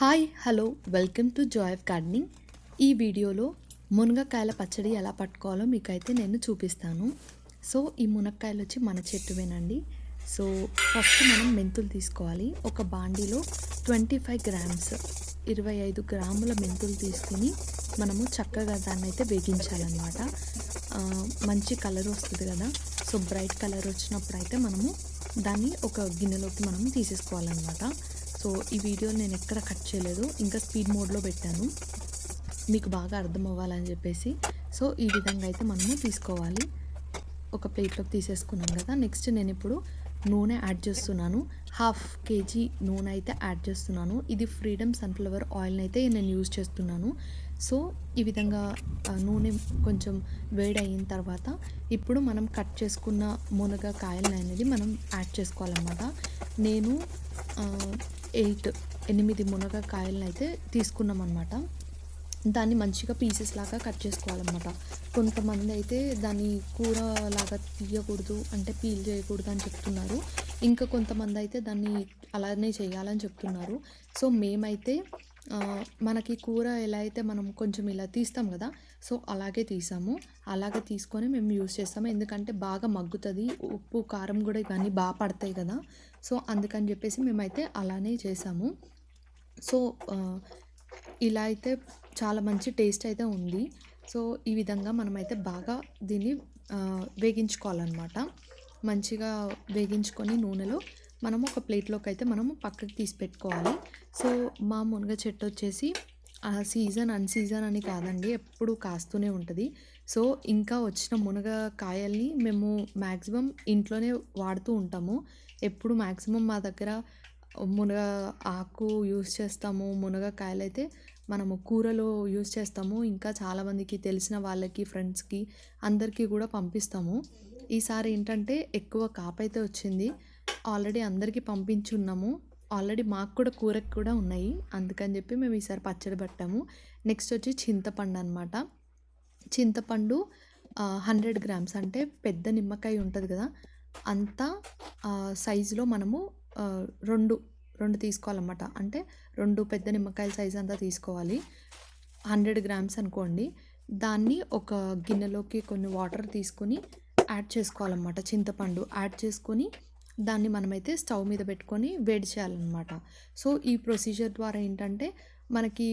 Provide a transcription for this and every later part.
Hi hello welcome to joy of gardening. ఈ వీడియోలో మునగకాయల పచ్చడి ఎలా పట్టుకోవాలో మీకైతే నేను చూపిస్తాను. సో ఈ మునక్కాయలు వచ్చి మన చెట్టువేనండి సో ఫస్ట్ మనం మెంతులు తీసుకోవాలి. ఒక బాండీలో ట్వంటీ ఫైవ్ గ్రామ్స్ ఇరవై ఐదు గ్రాముల మెంతులు తీసుకుని మనము చక్కగా దాన్ని అయితే వేగించాలన్నమాట మంచి కలర్ వస్తుంది కదా. సో బ్రైట్ కలర్ వచ్చినప్పుడు అయితే మనము దాన్ని ఒక గిన్నెలోకి మనం తీసేసుకోవాలన్నమాట. సో ఈ వీడియో నేను ఎక్కడ కట్ చేయలేదు ఇంకా స్పీడ్ మోడ్లో పెట్టాను. మీకు బాగా అర్థం అవ్వాలని చెప్పేసి. సో ఈ విధంగా అయితే మనము తీసుకోవాలి. ఒక ప్లేట్లోకి తీసేసుకున్నాం కదా నెక్స్ట్ నేను ఇప్పుడు నూనె యాడ్ చేస్తున్నాను. హాఫ్ కేజీ నూనె అయితే యాడ్ చేస్తున్నాను. ఇది ఫ్రీడమ్ సన్ఫ్లవర్ ఆయిల్ని అయితే నేను యూజ్ చేస్తున్నాను. సో ఈ విధంగా నూనె కొంచెం వేడి అయిన తర్వాత ఇప్పుడు మనం కట్ చేసుకున్న మునగ కాయలు అనేది మనం యాడ్ చేసుకోవాలన్నమాట. నేను ఎయిట్ ఎనిమిది మునగకాయలను అయితే తీసుకున్నాం అనమాట దాన్ని మంచిగా పీసెస్ లాగా కట్ చేసుకోవాలన్నమాట. కొంతమంది అయితే దాన్ని కూర లాగా తీయకూడదు అంటే పీల్ చేయకూడదు అని చెప్తున్నారు. ఇంకా కొంతమంది అయితే దాన్ని అలానే చేయాలని చెప్తున్నారు. సో మేమైతే మనకి కూర ఎలా అయితే మనం కొంచెం ఇలా తీస్తాం కదా సో అలాగే తీసాము. అలాగే తీసుకొని మేము యూస్ చేస్తాము. ఎందుకంటే బాగా మగ్గుతుంది ఉప్పు కారం కూడా ఇవన్నీ బాగా పడతాయి కదా. సో అందుకని చెప్పేసి మేమైతే అలానే చేసాము. సో ఇలా అయితే చాలా మంచి టేస్ట్ అయితే ఉంది. సో ఈ విధంగా మనమైతే బాగా దీన్ని వేగించుకోవాలన్నమాట. మంచిగా వేగించుకొని నూనెలో మనము ఒక ప్లేట్లోకి అయితే మనము పక్కకి తీసి పెట్టుకోవాలి. సో మా మునగ చెట్టు వచ్చేసి ఆ సీజన్ అన్ సీజన్ అని కాదండి ఎప్పుడు కాస్తూనే ఉంటుంది. సో ఇంకా వచ్చిన మునగ కాయల్ని మేము మ్యాక్సిమం ఇంట్లోనే వాడుతూ ఉంటాము. ఎప్పుడు మ్యాక్సిమం మా దగ్గర మునగ ఆకు యూస్ చేస్తాము మునగకాయలు అయితే మనము కూరలో యూస్ చేస్తాము. ఇంకా చాలామందికి తెలిసిన వాళ్ళకి ఫ్రెండ్స్కి అందరికీ కూడా పంపిస్తాము. ఈసారి ఏంటంటే ఎక్కువ కాపైతే వచ్చింది. ఆల్రెడీ అందరికీ పంపించున్నాము. ఆల్రెడీ మాకు కూడా కూరకు కూడా ఉన్నాయి. అందుకని చెప్పి మేము ఈసారి పచ్చడి పెట్టాము. నెక్స్ట్ వచ్చి చింతపండు అనమాట చింతపండు హండ్రెడ్ గ్రామ్స్ అంటే పెద్ద నిమ్మకాయ ఉంటుంది కదా అంత సైజులో మనము రెండు రెండు తీసుకోవాలన్నమాట. అంటే రెండు పెద్ద నిమ్మకాయల సైజ్ అంతా తీసుకోవాలి. హండ్రెడ్ గ్రామ్స్ అనుకోండి. దాన్ని ఒక గిన్నెలోకి కొన్ని వాటర్ తీసుకొని యాడ్ చేసుకోవాలన్నమాట. చింతపండు యాడ్ చేసుకొని దాన్ని మనమైతే స్టవ్ మీద పెట్టుకొని వేడి చేయాలన్నమాట. సో ఈ ప్రొసీజర్ ద్వారా ఏంటంటే మనకి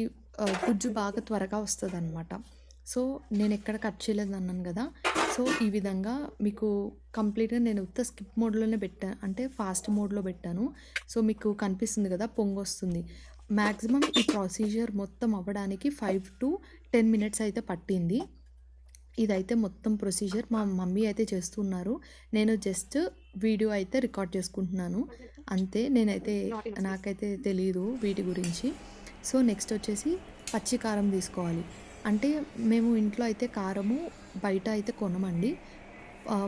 గుజ్జు బాగా త్వరగా వస్తుంది అనమాట సో నేను ఎక్కడ కట్ చేయలేదు అన్నాను కదా. సో ఈ విధంగా మీకు కంప్లీట్గా నేను ఉత్త స్కిప్ మోడ్లోనే పెట్టాను అంటే ఫాస్ట్ మోడ్లో పెట్టాను. సో మీకు కనిపిస్తుంది కదా పొంగు వస్తుంది. మ్యాక్సిమం ఈ ప్రొసీజర్ మొత్తం అవ్వడానికి ఫైవ్ టు టెన్ మినిట్స్ అయితే పట్టింది. ఇదైతే మొత్తం ప్రొసీజర్ మా మమ్మీ అయితే చేస్తున్నారు. నేను జస్ట్ వీడియో అయితే రికార్డ్ చేసుకుంటున్నాను. అంతే నేనైతే నాకైతే తెలియదు వీటి గురించి. సో నెక్స్ట్ వచ్చేసి పచ్చి కారం తీసుకోవాలి. అంటే మేము ఇంట్లో అయితే కారము బయట అయితే కొనమండి.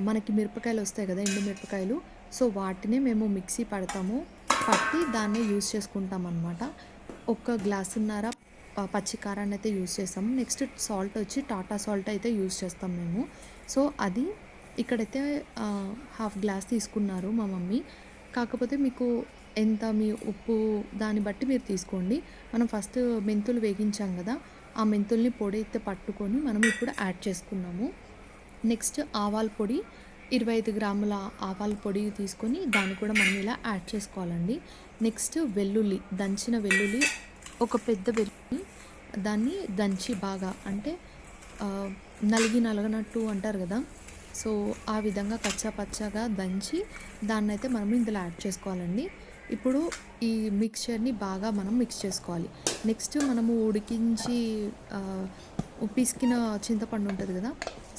మనకి మిరపకాయలు వస్తాయి కదా ఎండు మిరపకాయలు. సో వాటినే మేము మిక్సీ పడతాము. పట్టి దాన్ని యూస్ చేసుకుంటాం అనమాట ఒక గ్లాసున్నర పచ్చి కారాన్ని అయితే యూస్ చేస్తాము నెక్స్ట్ సాల్ట్ వచ్చి టాటా సాల్ట్ అయితే యూస్ చేస్తాం మేము. సో అది ఇక్కడైతే హాఫ్ గ్లాస్ తీసుకున్నారు మా మమ్మీ. కాకపోతే మీకు ఎంత మీ ఉప్పు దాన్ని బట్టి మీరు తీసుకోండి. మనం ఫస్ట్ మెంతులు వేగించాం కదా ఆ మెంతుల్ని పొడి అయితే పట్టుకొని మనం ఇప్పుడు యాడ్ చేసుకున్నాము. నెక్స్ట్ ఆవాల పొడి ఇరవై ఐదు గ్రాముల ఆవాల పొడి తీసుకొని దాన్ని కూడా మనం ఇలా యాడ్ చేసుకోవాలండి. నెక్స్ట్ వెల్లుల్లి దంచిన వెల్లుల్లి ఒక పెద్ద వెల్లుల్లి దాన్ని దంచి బాగా అంటే నలిగి నలగనట్టు అంటారు కదా. సో ఆ విధంగా కచ్చా పచ్చగా దంచి దాన్ని అయితే మనం ఇందులో యాడ్ చేసుకోవాలండి. ఇప్పుడు ఈ మిక్చర్ని బాగా మనం మిక్స్ చేసుకోవాలి. నెక్స్ట్ మనము ఉడికించి పిసికిన చింతపండు ఉంటుంది కదా.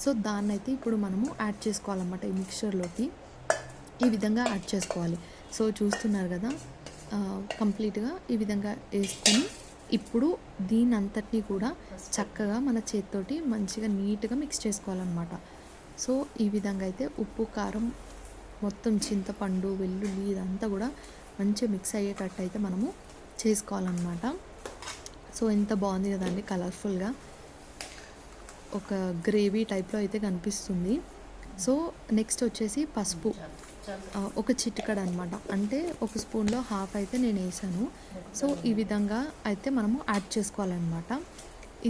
సో దాన్ని అయితే ఇప్పుడు మనము యాడ్ చేసుకోవాలన్నమాట ఈ మిక్చర్లోకి. ఈ విధంగా యాడ్ చేసుకోవాలి. సో చూస్తున్నారు కదా కంప్లీట్గా ఈ విధంగా వేసుకొని ఇప్పుడు దీని అంతటినీ కూడా చక్కగా మన చేతితోటి మంచిగా నీట్గా మిక్స్ చేసుకోవాలన్నమాట. సో ఈ విధంగా అయితే ఉప్పు కారం మొత్తం చింతపండు వెల్లుల్లి ఇదంతా కూడా మంచిగా మిక్స్ అయ్యేటట్టు అయితే మనము చేసుకోవాలన్నమాట. సో ఎంత బాగుంది కదండి కలర్ఫుల్గా. ఒక గ్రేవీ టైప్లో అయితే కనిపిస్తుంది. సో నెక్స్ట్ వచ్చేసి పసుపు. ఒక చిటికడ అనమాట అంటే ఒక స్పూన్లో హాఫ్ అయితే నేను వేసాను. సో ఈ విధంగా అయితే మనము యాడ్ చేసుకోవాలన్నమాట.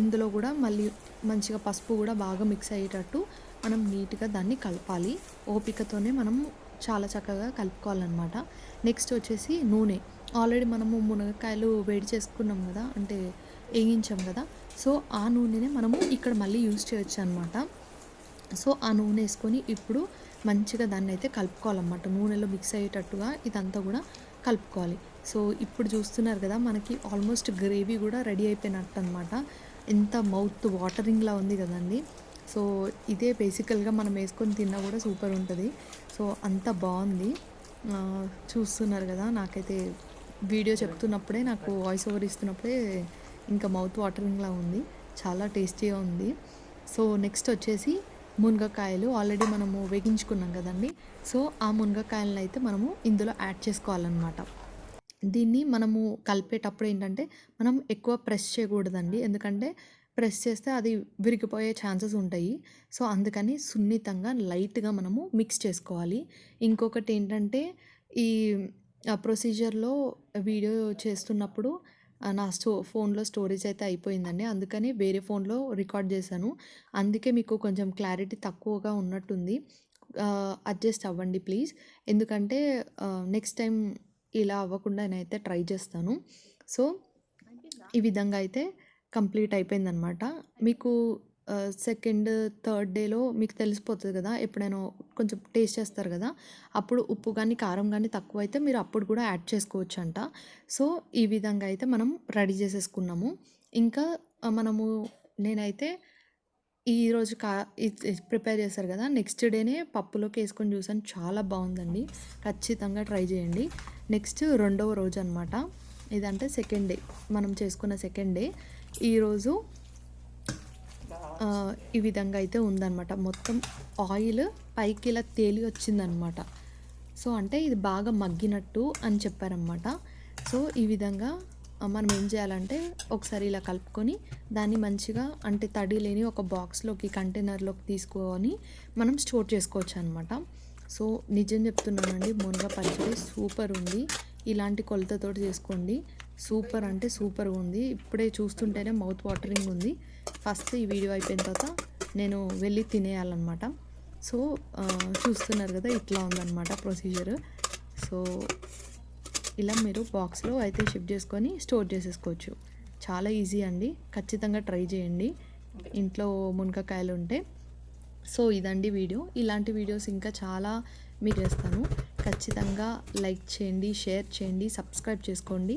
ఇందులో కూడా మళ్ళీ మంచిగా పసుపు కూడా బాగా మిక్స్ అయ్యేటట్టు మనం నీట్గా దాన్ని కలపాలి. ఓపికతోనే మనం చాలా చక్కగా కలుపుకోవాలన్నమాట. నెక్స్ట్ వచ్చేసి నూనె. ఆల్రెడీ మనము మునగకాయలు వేడి చేసుకున్నాం కదా అంటే వేయించాం కదా సో ఆ నూనెనే మనము ఇక్కడ మళ్ళీ యూజ్ చేయొచ్చు అనమాట సో ఆ నూనె వేసుకొని ఇప్పుడు మంచిగా దాన్ని అయితే కలుపుకోవాలన్నమాట. నూనెలో మిక్స్ అయ్యేటట్టుగా ఇదంతా కూడా కలుపుకోవాలి. సో ఇప్పుడు చూస్తున్నారు కదా మనకి ఆల్మోస్ట్ గ్రేవీ కూడా రెడీ అయిపోయినట్టు అనమాట ఎంత మౌత్ వాటరింగ్లా ఉంది కదండి. సో ఇదే బేసికల్గా మనం వేసుకొని తిన్నా కూడా సూపర్ ఉంటుంది. సో అంత బాగుంది. చూస్తున్నారు కదా నాకైతే వీడియో చెప్తున్నప్పుడే నాకు వాయిస్ ఓవర్ ఇస్తున్నప్పుడే ఇంకా మౌత్ వాటరింగ్లా ఉంది. చాలా టేస్టీగా ఉంది. సో నెక్స్ట్ వచ్చేసి మునగకాయలు ఆల్రెడీ మనము వేగించుకున్నాం కదండి. సో ఆ మునగకాయలను అయితే మనము ఇందులో యాడ్ చేసుకోవాలన్నమాట. దీన్ని మనము కలిపేటప్పుడు ఏంటంటే మనం ఎక్కువ ప్రెస్ చేయకూడదండి. ఎందుకంటే ప్రెస్ చేస్తే అది విరిగిపోయే ఛాన్సెస్ ఉంటాయి. సో అందుకని సున్నితంగా లైట్గా మనము మిక్స్ చేసుకోవాలి. ఇంకొకటి ఏంటంటే ఈ ప్రొసీజర్లో వీడియో చేస్తున్నప్పుడు నా స్టో ఫోన్లో స్టోరేజ్ అయితే అయిపోయిందండి. అందుకని వేరే ఫోన్లో రికార్డ్ చేశాను. అందుకే మీకు కొంచెం క్లారిటీ తక్కువగా ఉన్నట్టుంది. అడ్జస్ట్ అవ్వండి ప్లీజ్. ఎందుకంటే నెక్స్ట్ టైం ఇలా అవ్వకుండా నేనైతే ట్రై చేస్తాను. సో ఈ విధంగా అయితే కంప్లీట్ అయిపోయిందనమాట మీకు సెకండ్ థర్డ్ డేలో మీకు తెలిసిపోతుంది కదా ఎప్పుడైనా కొంచెం టేస్ట్ చేస్తారు కదా అప్పుడు ఉప్పు కానీ కారం కానీ తక్కువ అయితే మీరు అప్పుడు కూడా యాడ్ చేసుకోవచ్చు అంట సో ఈ విధంగా అయితే మనం రెడీ చేసేసుకున్నాము. ఇంకా మనము నేనైతే ఈరోజు కా ప్రిపేర్ చేస్తారు కదా నెక్స్ట్ డేనే పప్పులోకి వేసుకొని చూసాను. చాలా బాగుందండి. ఖచ్చితంగా ట్రై చేయండి. నెక్స్ట్ రెండవ రోజు అనమాట ఇదంటే సెకండ్ డే మనం చేసుకున్న సెకండ్ డే ఈరోజు ఈ విధంగా అయితే ఉందన్నమాట. మొత్తం ఆయిల్ పైకి ఇలా తేలి వచ్చిందనమాట సో అంటే ఇది బాగా మగ్గినట్టు అని చెప్పారనమాట సో ఈ విధంగా మనం ఏం చేయాలంటే ఒకసారి ఇలా కలుపుకొని దాన్ని మంచిగా అంటే తడి లేని ఒక బాక్స్లోకి కంటైనర్లోకి తీసుకొని మనం స్టోర్ చేసుకోవచ్చు అనమాట సో నిజం చెప్తున్నానండి మునగ పచ్చడి సూపర్ ఉంది. ఇలాంటి కొలతతో చేసుకోండి. సూపర్ అంటే సూపర్గా ఉంది. ఇప్పుడే చూస్తుంటేనే మౌత్ వాటరింగ్ ఉంది. ఫస్ట్ ఈ వీడియో అయిపోయిన తర్వాత నేను వెళ్ళి తినేయాలన్నమాట. సో చూస్తున్నారు కదా ఇట్లా ఉందన్నమాట ప్రొసీజర్. సో ఇలా మీరు బాక్స్లో అయితే షిఫ్ట్ చేసుకొని స్టోర్ చేసేసుకోవచ్చు. చాలా ఈజీ అండి. ఖచ్చితంగా ట్రై చేయండి. ఇంట్లో మునగకాయలు ఉంటే. సో ఇదండి వీడియో. ఇలాంటి వీడియోస్ ఇంకా చాలా మీకు చేస్తాను. ఖచ్చితంగా లైక్ చేయండి షేర్ చేయండి సబ్స్క్రైబ్ చేసుకోండి.